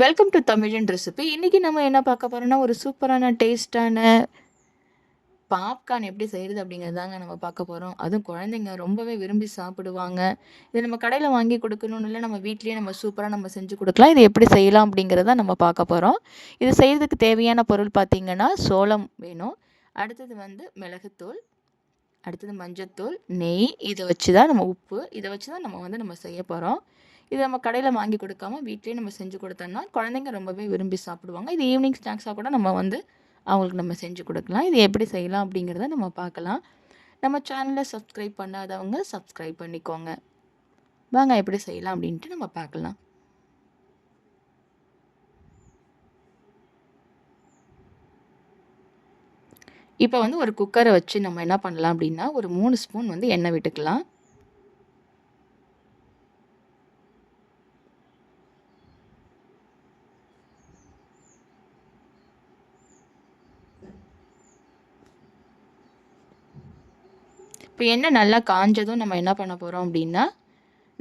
Welcome to தமிழன் recipe இன்றைக்கி நம்ம என்ன பார்க்க போகிறோம்னா ஒரு சூப்பரான டேஸ்டான பாப்கார்ன் எப்படி செய்கிறது அப்படிங்கிறது தாங்க நம்ம பார்க்க போகிறோம் அதுவும் குழந்தைங்க ரொம்பவே விரும்பி சாப்பிடுவாங்க. இது நம்ம கடையில் வாங்கி கொடுக்கணும்னு இல்லை நம்ம வீட்லேயே நம்ம சூப்பராக நம்ம செஞ்சு கொடுக்கலாம். இது எப்படி செய்யலாம் அப்படிங்கிறத நம்ம பார்க்க போகிறோம் இது செய்கிறதுக்கு தேவையான பொருள் பார்த்திங்கன்னா சோளம் வேணும். அடுத்தது வந்து மிளகுத்தூள் அடுத்தது மஞ்சத்தூள் நெய். இதை வச்சு தான் நம்ம உப்பு. இதை வச்சு தான் நம்ம வந்து நம்ம செய்ய போகிறோம் இது நம்ம கடையில் வாங்கி கொடுக்காம வீட்லேயே நம்ம செஞ்சு கொடுத்தோம்னா குழந்தைங்க ரொம்பவே விரும்பி சாப்பிடுவாங்க. இது ஈவினிங் ஸ்நாக்ஸாக கூட நம்ம வந்து அவங்களுக்கு நம்ம செஞ்சு கொடுக்கலாம். இது எப்படி செய்யலாம் அப்படிங்கிறத நம்ம பார்க்கலாம். நம்ம சேனலை சப்ஸ்கிரைப் பண்ணாதவங்க சப்ஸ்கிரைப் பண்ணிக்கோங்க. வாங்க எப்படி செய்யலாம் அப்படின்ட்டு நம்ம பார்க்கலாம். இப்போ வந்து ஒரு குக்கரை வச்சு நம்ம என்ன பண்ணலாம் அப்படின்னா ஒரு மூணு ஸ்பூன் வந்து எண்ணெய் விட்டுக்கலாம். இப்போ எண்ணெய் நல்லா காஞ்சதும் நம்ம என்ன பண்ண போகிறோம் அப்படின்னா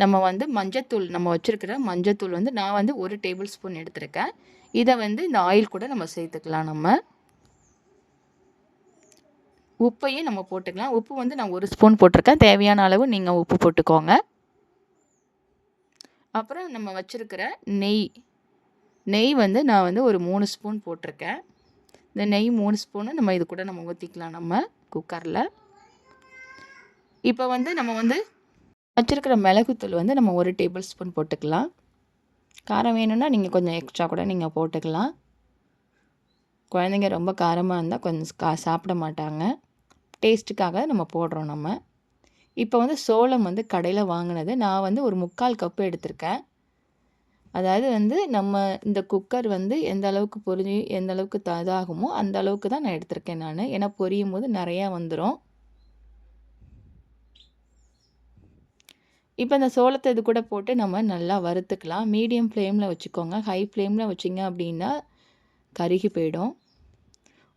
நம்ம வந்து மஞ்சத்தூள் நம்ம வச்சுருக்கிற மஞ்சத்தூள் வந்து நான் வந்து ஒரு டேபிள் ஸ்பூன் எடுத்திருக்கேன். இதை வந்து இந்த ஆயில் கூட நம்ம சேர்த்துக்கலாம் நம்ம. உப்பையும் நம்ம போட்டுக்கலாம். உப்பு வந்து நான் ஒரு ஸ்பூன் போட்டிருக்கேன். தேவையான அளவு நீங்கள் உப்பு போட்டுக்கோங்க. அப்புறம் நம்ம வச்சுருக்கிற நெய். நெய் வந்து நான் வந்து ஒரு மூணு ஸ்பூன் போட்டிருக்கேன். இந்த நெய் மூணு ஸ்பூனு நம்ம இது கூட நம்ம ஊற்றிக்கலாம் நம்ம குக்கரில் இப்போ வந்து நம்ம வந்து வச்சுருக்கிற மிளகுத்தூள் வந்து நம்ம ஒரு டேபிள் ஸ்பூன் போட்டுக்கலாம். காரம் வேணும்னா நீங்கள் கொஞ்சம் எக்ஸ்ட்ரா கூட நீங்கள் போட்டுக்கலாம். குழந்தைங்க ரொம்ப காரமாக இருந்தால் கொஞ்சம் கா சாப்பிட மாட்டாங்க. டேஸ்ட்டுக்காக நம்ம போடுறோம் நம்ம. இப்போ வந்து சோளம் வந்து கடையில் வாங்கினது. நான் வந்து ஒரு முக்கால் கப்பு எடுத்திருக்கேன். அதாவது வந்து நம்ம இந்த குக்கர் வந்து எந்த அளவுக்கு பொரிஞ்சு எந்த அளவுக்கு இதாகுமோ அந்த அளவுக்கு தான் நான் எடுத்திருக்கேன் நான். ஏன்னா பொரியும் போது நிறையா வந்துடும் இப்போ இந்த சோளத்தை இது கூட போட்டு நம்ம நல்லா வறுத்துக்கலாம். மீடியம் ஃப்ளேமில் வச்சுக்கோங்க. ஹை ஃப்ளேமில் வச்சிங்க அப்படின்னா கருகி போயிடும்.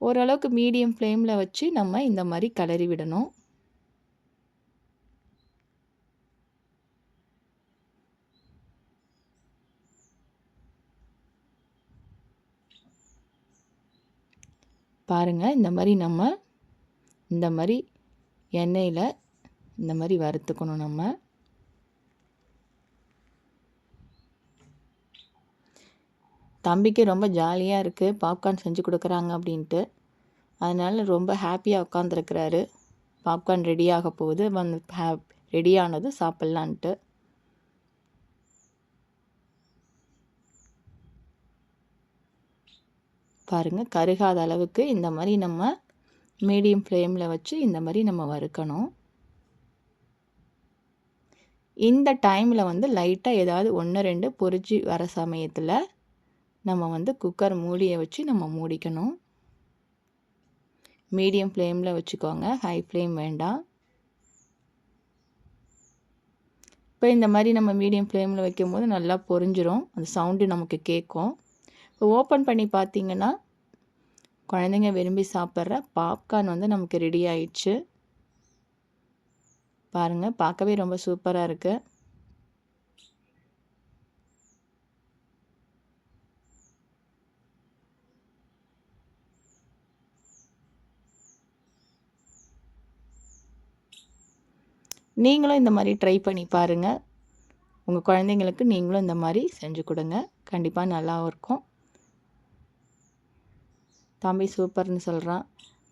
ஓரளவுக்கு மீடியம் ஃப்ளேமில் வச்சு நம்ம இந்த மாதிரி கிளறி விடணும். பாருங்கள் இந்த மாதிரி நம்ம இந்த மாதிரி எண்ணெயில் இந்த மாதிரி வறுத்துக்கணும் நம்ம. தம்பிக்கு ரொம்ப ஜாலியாக இருக்குது பாப்கார்ன் செஞ்சு கொடுக்குறாங்க அப்படின்ட்டு. அதனால் ரொம்ப ஹாப்பியாக உட்காந்துருக்குறாரு பாப்கார்ன் ரெடி ஆக போகுது. வந்து ஹே ரெடியானது சாப்பிட்லான்ட்டு. பாருங்கள் கருகாத அளவுக்கு இந்த மாதிரி நம்ம மீடியம் ஃப்ளேமில் வச்சு இந்த மாதிரி நம்ம வறுக்கணும். இந்த டைமில் வந்து லைட்டாக ஏதாவது ஒன்று ரெண்டு பொறிச்சு வர சமயத்தில் நம்ம வந்து குக்கர் மூடியை வச்சு நம்ம மூடிக்கணும். மீடியம் ஃப்ளேமில் வச்சுக்கோங்க. ஹை ஃப்ளேம் வேண்டாம். இப்போ இந்த மாதிரி நம்ம மீடியம் ஃப்ளேமில் வைக்கும் போது நல்லா பொரிஞ்சிரும். அந்த சவுண்டு நமக்கு கேட்கும். இப்போ ஓப்பன் பண்ணி பார்த்தீங்கன்னா குழந்தைங்க விரும்பி சாப்பிட்ற பாப்கார்ன் வந்து நமக்கு ரெடி ஆயிடுச்சு. பாருங்கள் பார்க்கவே ரொம்ப சூப்பராக இருக்குது நீங்களும் இந்த மாதிரி ட்ரை பண்ணி பாருங்கள் உங்கள் குழந்தைங்களுக்கு நீங்களும் இந்த மாதிரி செஞ்சு கொடுங்க. கண்டிப்பாக நல்லாவும் இருக்கும். தம்பி சூப்பர்னு சொல்கிறான்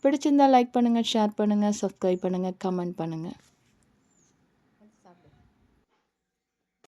பிடிச்சிருந்தால் லைக் பண்ணுங்கள் ஷேர் பண்ணுங்கள் சப்ஸ்கிரைப் பண்ணுங்கள் கமெண்ட் பண்ணுங்கள்